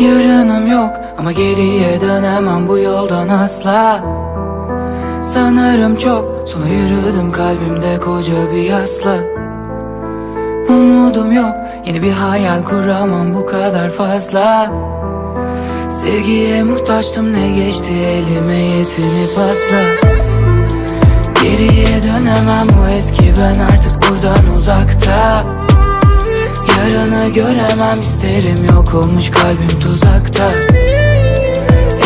Yarınım yok ama geriye dönemem bu yoldan asla. Sanırım çok sonra yürüdüm kalbimde koca bir yasla. Umudum yok yeni bir hayal kuramam bu kadar fazla. Sevgiye muhtaçtım ne geçti elime yetinip asla Geriye dönemem bu eski ben artık buradan uzakta Yarını göremem isterim yok olmuş kalbim tuzakta.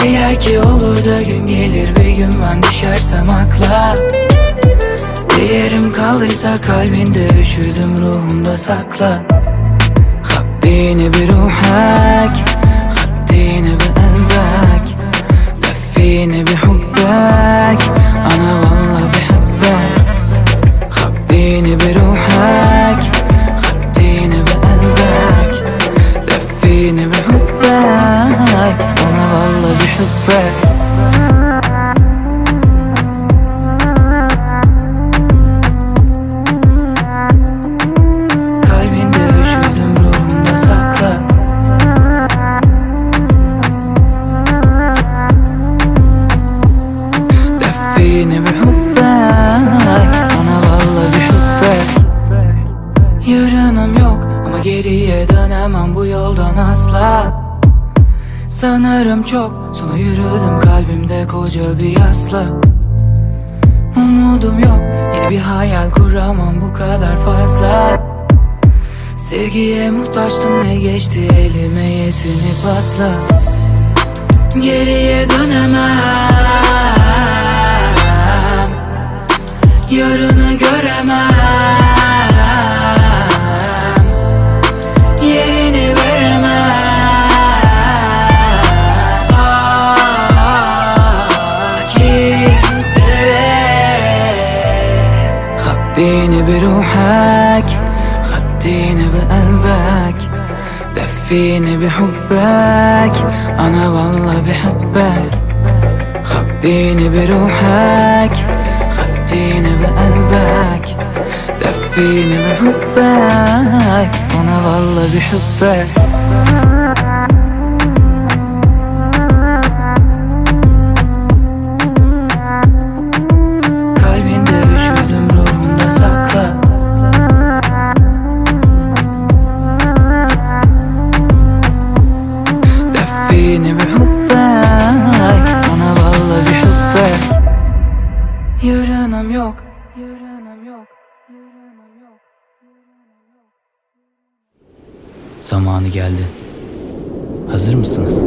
Eğer ki olur da gün gelir bir gün ben düşersem akla. Bir kaldıysa kalbinde üşüdüm ruhumda sakla. Habbini bir ruhak to fret Yine bir hubbek Bana valla bir hubbek Yarınım yok ama geriye dönemem bu yoldan asla. Sanırım çok sonra yürüdüm kalbimde koca bir yasla. Umudum yok yeni bir hayal kuramam bu kadar fazla. Sevgiye muhtaçtım ne geçti elime yetinip asla Geriye dönemem بروحك خديني بقلبك دفيني بحبك أنا والله بحبك خبيني بروحك خديني بقلبك دفيني بحبك أنا والله بحبك دفيني بحبك أنا والله بحبك Yarınım yok Yarınım yok Yarınım yok Zamanı geldi Hazır mısınız?